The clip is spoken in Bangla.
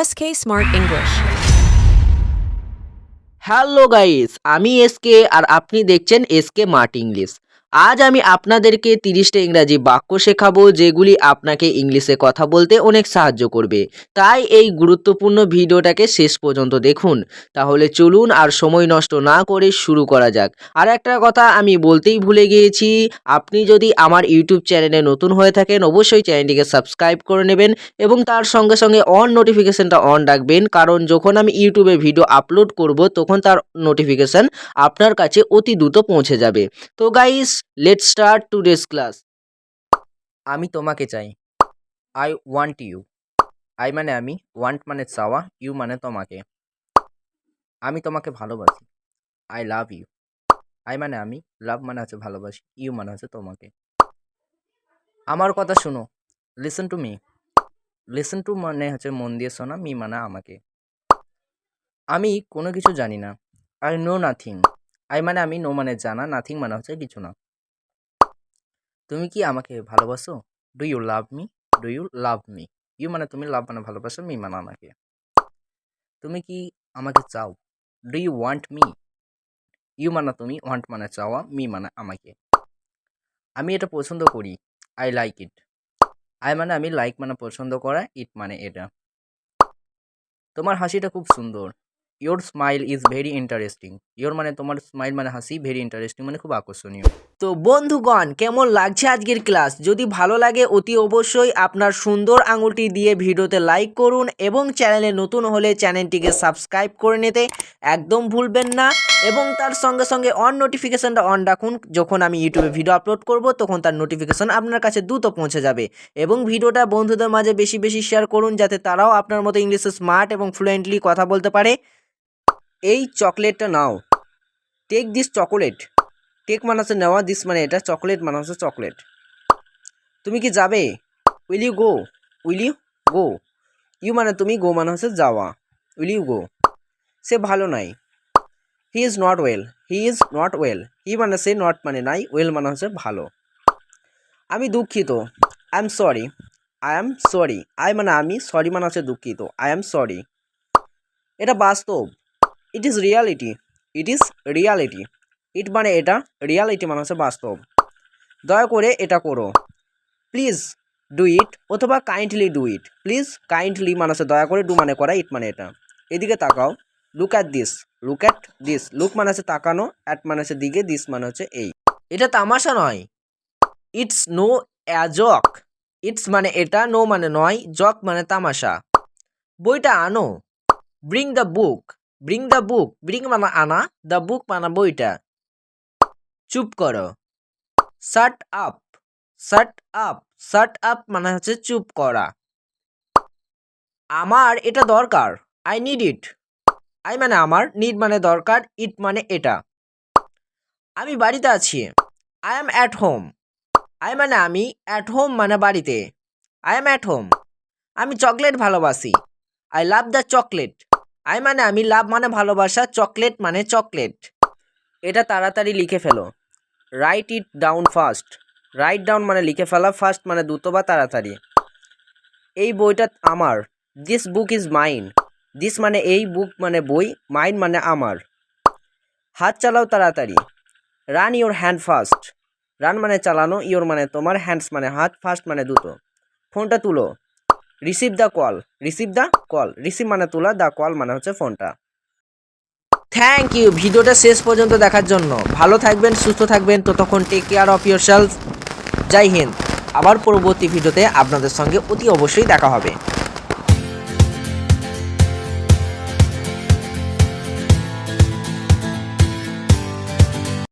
SK Smart English. Hello guys আমি এসকে আর আপনি দেখছেন এসকে মার্ট ইংলিশ আজ আমি আপনাদেরকে তিরিশটা ইংরাজি বাক্য শেখাবো, যেগুলি আপনাকে ইংলিশে কথা বলতে অনেক সাহায্য করবে। তাই এই গুরুত্বপূর্ণ ভিডিওটাকে শেষ পর্যন্ত দেখুন। তাহলে চলুন আর সময় নষ্ট না করে শুরু করা যাক। আর একটা কথা আমি বলতেই ভুলে গিয়েছি, আপনি যদি আমার ইউটিউব চ্যানেলে নতুন হয়ে থাকেন, অবশ্যই চ্যানেলটিকে সাবস্ক্রাইব করে নেবেন এবং তার সঙ্গে সঙ্গে অন নোটিফিকেশনটা অন রাখবেন, কারণ যখন আমি ইউটিউবে ভিডিও আপলোড করব, তখন তার নোটিফিকেশন আপনার কাছে অতি দ্রুত পৌঁছে যাবে। তো guys let start today's class আমি তোমাকে চাই। আই ওয়ান্ট ইউ আই মানে আমি ওয়ান্ট মানে চাওয়া ইউ মানে তোমাকে। আমি তোমাকে ভালোবাসি। আই লাভ ইউ আই মানে আমি লাভ মানে হচ্ছে ভালোবাসি ইউ মানে হচ্ছে তোমাকে। আমার কথা শুনো। Listen to me listen to মানে হচ্ছে মন দিয়ে শোনা মি মানে আমাকে। আমি কোনো কিছু জানি না। আই নো নাথিং আই মানে আমি নো মানে জানা নাথিং মানে হচ্ছে কিছু না। তুমি কি আমাকে ভালোবাসো? Do you love me do you love me you মানে তুমি লাভ মানে ভালোবাসো মি মানে আমাকে। তুমি কি আমাকে চাও? Do you want me you মানে তুমি ওয়ান্ট মানে চাওয়া মি মানে আমাকে। আমি এটা পছন্দ করি। আই লাইক ইট আই মানে আমি লাইক মানে পছন্দ করা ইট মানে এটা। তোমার হাসিটা খুব সুন্দর। Your smile is very interesting your মানে তোমার স্মাইল মানে হাসি ভেরি ইন্টারেস্টিং মানে খুব আকর্ষণীয়। তো বন্ধুগণ, কেমন লাগছে আজকের ক্লাস? যদি ভালো লাগে, অতি অবশ্যই আপনার সুন্দর আঙুলটি দিয়ে ভিডিওতে লাইক করুন এবং চ্যানেলে নতুন হলে চ্যানেলটিকে সাবস্ক্রাইব করে নিতে একদম ভুলবেন না এবং তার সঙ্গে সঙ্গে অন নোটিফিকেশানটা অন রাখুন। যখন আমি ইউটিউবে ভিডিও আপলোড করব, তখন তার নোটিফিকেশান আপনার কাছে দ্রুত পৌঁছে যাবে এবং ভিডিওটা বন্ধুদের মাঝে বেশি বেশি শেয়ার করুন যাতে তারাও আপনার মতো ইংলিশে স্মার্ট এবং ফ্লুয়েন্টলি কথা বলতে পারে। এই চকলেটটা নাও। টেক দিস চকোলেট টেক মানে হচ্ছে নেওয়া দিস মানে এটা চকলেট মানে হচ্ছে চকলেট তুমি কি যাবে? Will you go will you go you মানে তুমি গো মানে হচ্ছে যাওয়া। উইল ইউ গো সে ভালো নাই। He is not well he is not well he মানে সে নট মানে নাই। ওয়েল মানে হচ্ছে ভালো। আমি দুঃখিত। I am sorry I am sorry I মানে আমি সরি মানে হচ্ছে দুঃখিত। আই এম সরি এটা বাস্তব। It is reality it is reality it মানে এটা রিয়ালিটি মানে হচ্ছে বাস্তব। দয়া করে এটা করো। প্লিজ ডু ইট অথবা kindly do it please kindly মানে হচ্ছে দয়া করে ডু মানে করা ইট মানে এটা। এদিকে তাকাও। Look at this look at this look মানে হচ্ছে তাকানো। অ্যাট মানে হচ্ছে দিকে। দিস মানে হচ্ছে এই। এটা তামাশা নয়। ইটস নো অ্যাজক ইটস মানে এটা নো মানে নয়। জক মানে তামাশা। বইটা আনো। Bring the book bring the book bring মানে আনা। দ্য বুক মানে বইটা। চুপ করো। Shut up shut up shut up মানে হচ্ছে চুপ করা। আমার এটা দরকার। আই নিড ইট আই মানে আমার নিড মানে দরকার ইট মানে এটা। আমি বাড়িতে আছি। I am at home I মানে আমি অ্যাট হোম মানে বাড়িতে। আই এম অ্যাট হোম আমি চকলেট ভালোবাসি। I love the chocolate I মানে আমি লাভ মানে ভালোবাসা, চকলেট মানে চকলেট। এটা তাড়াতাড়ি লিখে ফেলো। Write it down first write down মানে লিখে ফেলা ফার্স্ট মানে দ্রুত বা তাড়াতাড়ি। এই বইটা আমার। This book is mine this মানে এই বুক মানে বই মাইন মানে আমার। হাত চালাও তাড়াতাড়ি। Run your hand first run মানে চালানো ইওর মানে তোমার হ্যান্ডস মানে হাত ফার্স্ট মানে দুটো ফোনটা তুলো। Receive the call receive the call receive মানে তোলা দ্য কল মানে হচ্ছে ফোনটা। থ্যাংক ইউ ভিডিওটা শেষ পর্যন্ত দেখার জন্য। ভালো থাকবেন, সুস্থ থাকবেন। তো তখন take care of yourself Jai Hind. আবার পরবর্তী ভিডিওতে আপনাদের সঙ্গে অতি অবশ্যই দেখা হবে।